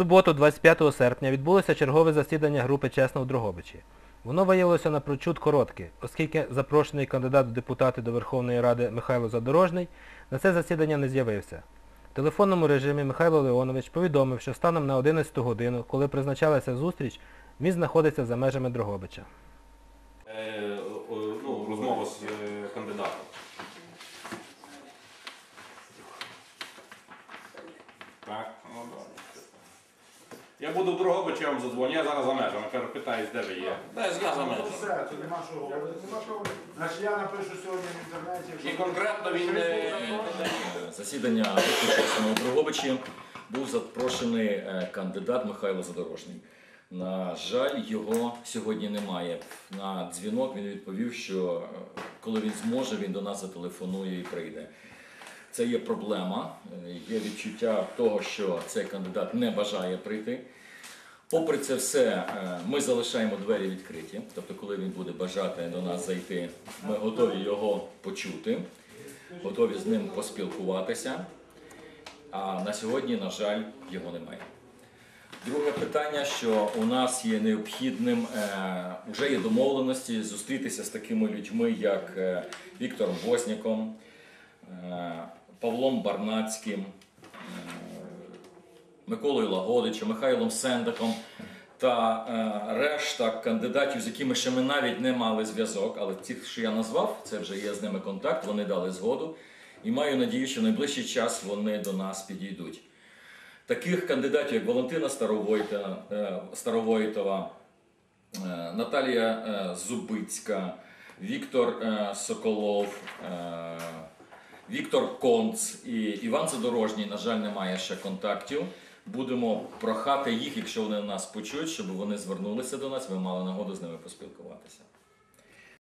суботу, 25 серпня, відбулося чергове засідання групи «Чесно» у Дрогобичі. Воно виявилося напрочуд коротке, оскільки запрошений кандидат в депутати до Верховної Ради Михайло Задорожний на це засідання не з'явився. В телефонному режимі Михайло Леонович повідомив, що станом на 11 годину, коли призначалася зустріч, він знаходиться за межами Дрогобича. Е, ну, розмова з е, кандидатом. Так, ну добре. Я буду в Дрогобичі, я вам задзвоню, я зараз за межами. Кажу, питаюсь, де ви є. Десь я за межами. Все, то нема що говорити. Нема що говорити. Значить, я напишу сьогодні в інтернеті. І конкретно він е, Засідання виключно у Дрогобичі був запрошений е, кандидат Михайло Задорожний. На жаль, його сьогодні немає. На дзвінок він відповів, що е, коли він зможе, він до нас зателефонує і прийде. Це є проблема. Е, Є відчуття того, що цей кандидат не бажає прийти. Попри це все, е, ми залишаємо двері відкриті. Тобто, коли він буде бажати до нас зайти, ми готові його почути, готові з ним поспілкуватися. А на сьогодні, на жаль, його немає. Друге питання, що у нас є необхідним, е, вже є домовленості зустрітися з такими людьми, як е, Віктором Возняком, е, Павлом Барнацьким, е, Миколою Лагодичем, Михайлом Сендаком та е, решта кандидатів, з якими ще ми навіть не мали зв'язок, але ті, що я назвав, це вже є з ними контакт, вони дали згоду. І маю надію, що в найближчий час вони до нас підійдуть. Таких кандидатів, як Валентина е, Старовойтова, Наталія Зубицька, Віктор Соколов, Віктор Конц і Іван Задорожній, на жаль, немає ще контактів. Будемо прохати їх, якщо вони нас почують, щоб вони звернулися до нас, ми мали нагоду з ними поспілкуватися.